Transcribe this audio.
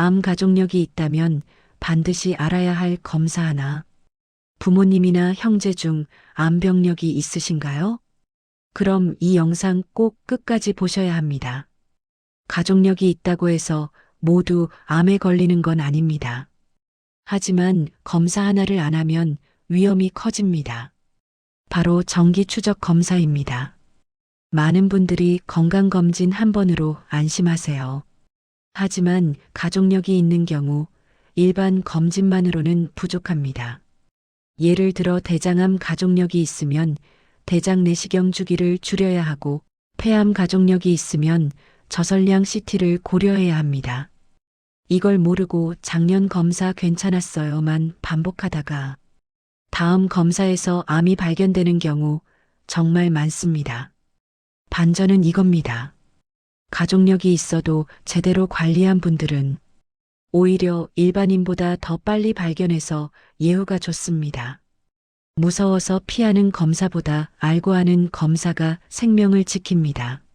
암 가족력이 있다면 반드시 알아야 할 검사 하나. 부모님이나 형제 중 암병력이 있으신가요? 그럼 이 영상 꼭 끝까지 보셔야 합니다. 가족력이 있다고 해서 모두 암에 걸리는 건 아닙니다. 하지만 검사 하나를 안 하면 위험이 커집니다. 바로 정기 추적 검사입니다. 많은 분들이 건강검진 한 번으로 안심하세요. 하지만 가족력이 있는 경우 일반 검진만으로는 부족합니다. 예를 들어 대장암 가족력이 있으면 대장 내시경 주기를 줄여야 하고 폐암 가족력이 있으면 저설량 CT를 고려해야 합니다. 이걸 모르고 작년 검사 괜찮았어요만 반복하다가 다음 검사에서 암이 발견되는 경우 정말 많습니다. 반전은 이겁니다. 가족력이 있어도 제대로 관리한 분들은 오히려 일반인보다 더 빨리 발견해서 예후가 좋습니다. 무서워서 피하는 검사보다 알고 하는 검사가 생명을 지킵니다.